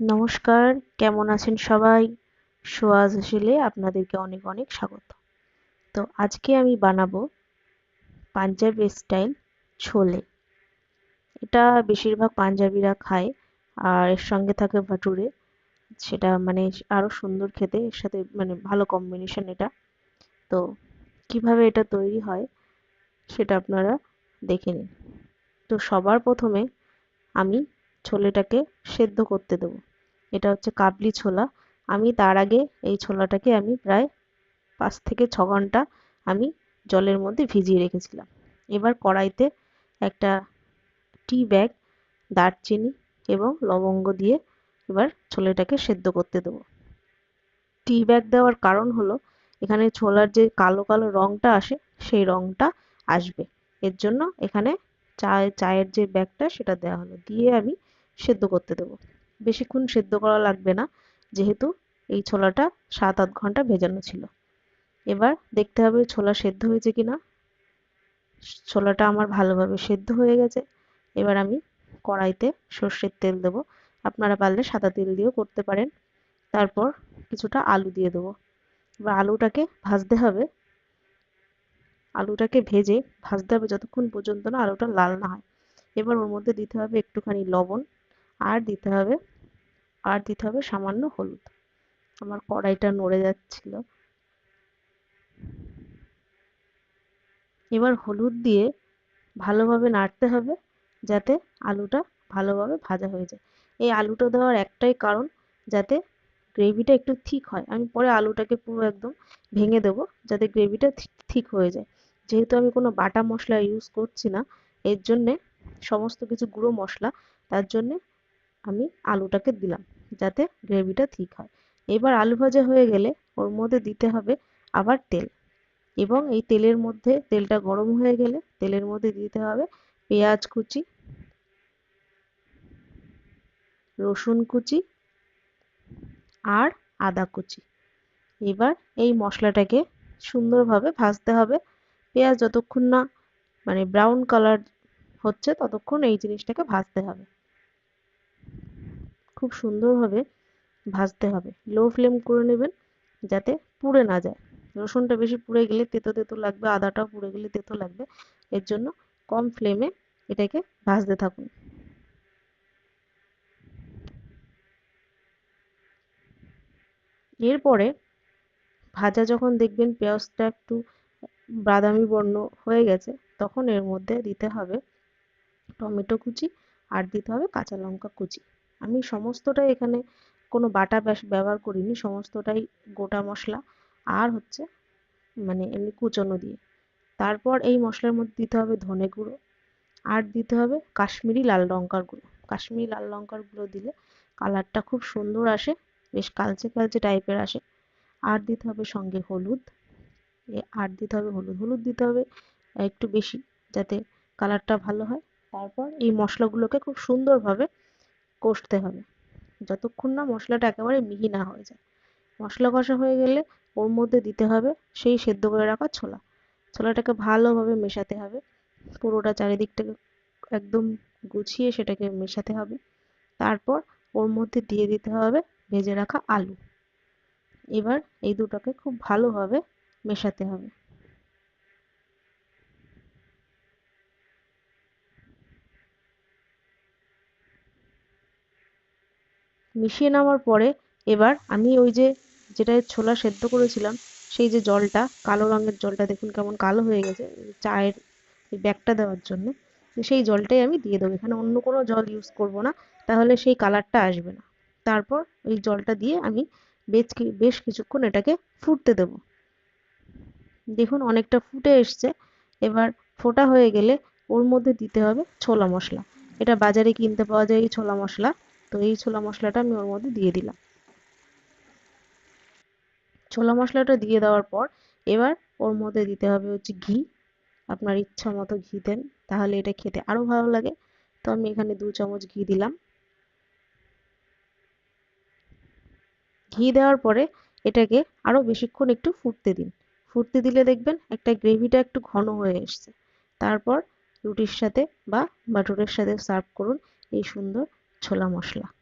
নমস্কার, কেমন আছেন সবাই? সোয়াজ হোসেলে আপনাদেরকে অনেক অনেক স্বাগত। তো আজকে আমি বানাবো পাঞ্জাবি স্টাইল ছোলে। এটা বেশিরভাগ পাঞ্জাবিরা খায় আর এর সঙ্গে থাকে ভাটুরে। সেটা মানে আরও সুন্দর খেতে, এর সাথে মানে ভালো কম্বিনেশন এটা। তো কীভাবে এটা তৈরি হয় সেটা আপনারা দেখে নিন। তো সবার প্রথমে আমি ছোলেটাকে সেদ্ধ করতে দেবো। এটা হচ্ছে কাবলি ছোলা। আমি তার আগে এই ছোলাটাকে আমি প্রায় পাঁচ থেকে ছ ঘণ্টা আমি জলের মধ্যে ভিজিয়ে রেখেছিলাম। এবার কড়াইতে একটা টি ব্যাগ, দারচিনি এবং লবঙ্গ দিয়ে এবার ছোলেটাকে সেদ্ধ করতে দেবো। টি ব্যাগ দেওয়ার কারণ হলো, এখানে ছোলার যে কালো কালো রঙটা আসে, সেই রঙটা আসবে। এর জন্য এখানে চায় চায়ের যে ব্যাগটা, সেটা দেওয়া হলো। দিয়ে আমি সেদ্ধ করতে দেবো। বেশিক্ষণ সেদ্ধ করা লাগবে না, যেহেতু এই ছোলাটা সাত আধ ঘণ্টা ভেজানো ছিল। এবার দেখতে হবে ছোলা সেদ্ধ হয়েছে কিনা। ছোলাটা আমার ভালোভাবে সেদ্ধ হয়ে গেছে। এবার আমি কড়াইতে সর্ষের তেল দেব। আপনারা পারলে সাদা তেল দিয়েও করতে পারেন। তারপর কিছুটা আলু দিয়ে দেবো। এবার আলুটাকে ভাজতে হবে। আলুটাকে ভেজে ভাজতে হবে যতক্ষণ পর্যন্ত না আলুটা লাল না হয়। এবার ওর মধ্যে দিতে হবে একটুখানি লবণ। আর দিতে হবে আর দিতে হবে সামান্য হলুদ। আমার কড়াইটা নড়ে যাচ্ছিল। এবার হলুদ দিয়ে ভালোভাবে নাড়তে হবে যাতে আলুটা ভালোভাবে ভাজা হয়ে যায়। এই আলুটা দেওয়ার একটাই কারণ যাতে গ্রেভিটা একটু থিক হয়। আমি পরে আলুটাকে পুরো একদম ভেঙে দেবো যাতে গ্রেভিটা থিক হয়ে যায়। যেহেতু আমি কোনো বাটা মশলা ইউজ করছি না, এর জন্যে সমস্ত কিছু গুঁড়ো মশলা, তার জন্যে আমি আলুটাকে দিলাম যাতে গ্রেভিটা ঠিক হয়। এবার আলু ভাজা হয়ে গেলে ওর মধ্যে দিতে হবে আবার তেল এবং এই তেলের মধ্যে তেলটা গরম হয়ে গেলে তেলের মধ্যে দিতে হবে পেঁয়াজ কুচি, রসুন কুচি আর আদা কুচি। এবার এই মশলাটাকে সুন্দরভাবে ভাজতে হবে। পেঁয়াজ যতক্ষণ না মানে ব্রাউন কালার হচ্ছে ততক্ষণ এই জিনিসটাকে ভাজতে হবে। খুব সুন্দরভাবে ভাজতে হবে। লো ফ্লেম করে নেবেন যাতে পুড়ে না যায়। রসুনটা বেশি পুড়ে গেলে তেতো তেতো লাগবে, আদাটাও পুড়ে গেলে তেতো লাগবে। এর জন্য কম ফ্লেমে এটাকে ভাজতে থাকুন। এরপরে ভাজা যখন দেখবেন পেঁয়াজটা একটু বাদামি বর্ণ হয়ে গেছে, তখন এর মধ্যে দিতে হবে টমেটো কুচি আর দিতে হবে কাঁচা লঙ্কা কুচি। আমি সমস্তটাই এখানে কোনো বাটা ব্যবহার করিনি, সমস্তটাই গোটা মশলা আর হচ্ছে মানে এমনি কুচনো দিয়ে। তারপর এই মশলার মধ্যে দিতে হবে ধনে গুঁড়ো আর দিতে হবে কাশ্মীরি লাল লঙ্কার গুঁড়ো। কাশ্মীরি লাল লঙ্কার গুঁড়ো দিলে কালারটা খুব সুন্দর আসে, বেশ কালচে কালচে টাইপের আসে। আর দিতে হবে সঙ্গে হলুদ। আর দিতে হবে হলুদ। হলুদ দিতে হবে একটু বেশি যাতে কালারটা ভালো হয়। তারপর এই মশলাগুলোকে খুব সুন্দরভাবে কষতে হবে। যতক্ষণ না মশলাটা একেবারে মিহি না হয়ে যায়। মশলা কষা হয়ে গেলে ওর মধ্যে দিতে হবে সেই সেদ্ধ করে রাখা ছোলা। ছোলাটাকে ভালোভাবে মেশাতে হবে। পুরোটা চারিদিকটাকে একদম গুছিয়ে সেটাকে মেশাতে হবে। তারপর ওর মধ্যে দিয়ে দিতে হবে ভেজে রাখা আলু। এবার এই দুটোকে খুব ভালোভাবে মেশাতে হবে। মিশিয়ে নেওয়ার পরে এবার আমি ওই যে যেটা ছোলা সেদ্ধ করেছিলাম, সেই যে জলটা, কালো রঙের জলটা, দেখুন কেমন কালো হয়ে গেছে চায়ের ব্যাগটা দেওয়ার জন্য, সেই জলটাই আমি দিয়ে দেবো। এখানে অন্য কোনো জল ইউজ করব না, তাহলে সেই কালারটা আসবে না। তারপর ওই জলটা দিয়ে আমি বেশ বেশ কিছুক্ষণ এটাকে ফুটতে দেব। দেখুন অনেকটা ফুটে এসছে, এবার ফোটা হয়ে গেলে ওর মধ্যে দিতে হবে ছোলা মশলা। এটা বাজারে কিনতে পাওয়া যায় এই ছোলা মশলা। তো এই ছোলা মশলাটা আমি ওর মধ্যে দিয়ে দিলাম। ছোলা মশলাটা দিয়ে দেওয়ার পর এবার ওর মধ্যে দিতে হবে হচ্ছে ঘি। আপনার ইচ্ছা মতো ঘি দেন, তাহলে এটা খেতে আরও ভালো লাগে। তো আমি এখানে দু চামচ ঘি দিলাম। ঘি দেওয়ার পরে এটাকে আরও বেশিক্ষণ একটু ফুটতে দিন। ফুটতে দিলে দেখবেন একটা গ্রেভিটা একটু ঘন হয়ে এসছে। তারপর রুটির সাথে বা বাটুরের সাথে সার্ভ করুন এই সুন্দর ছোলা মশলা।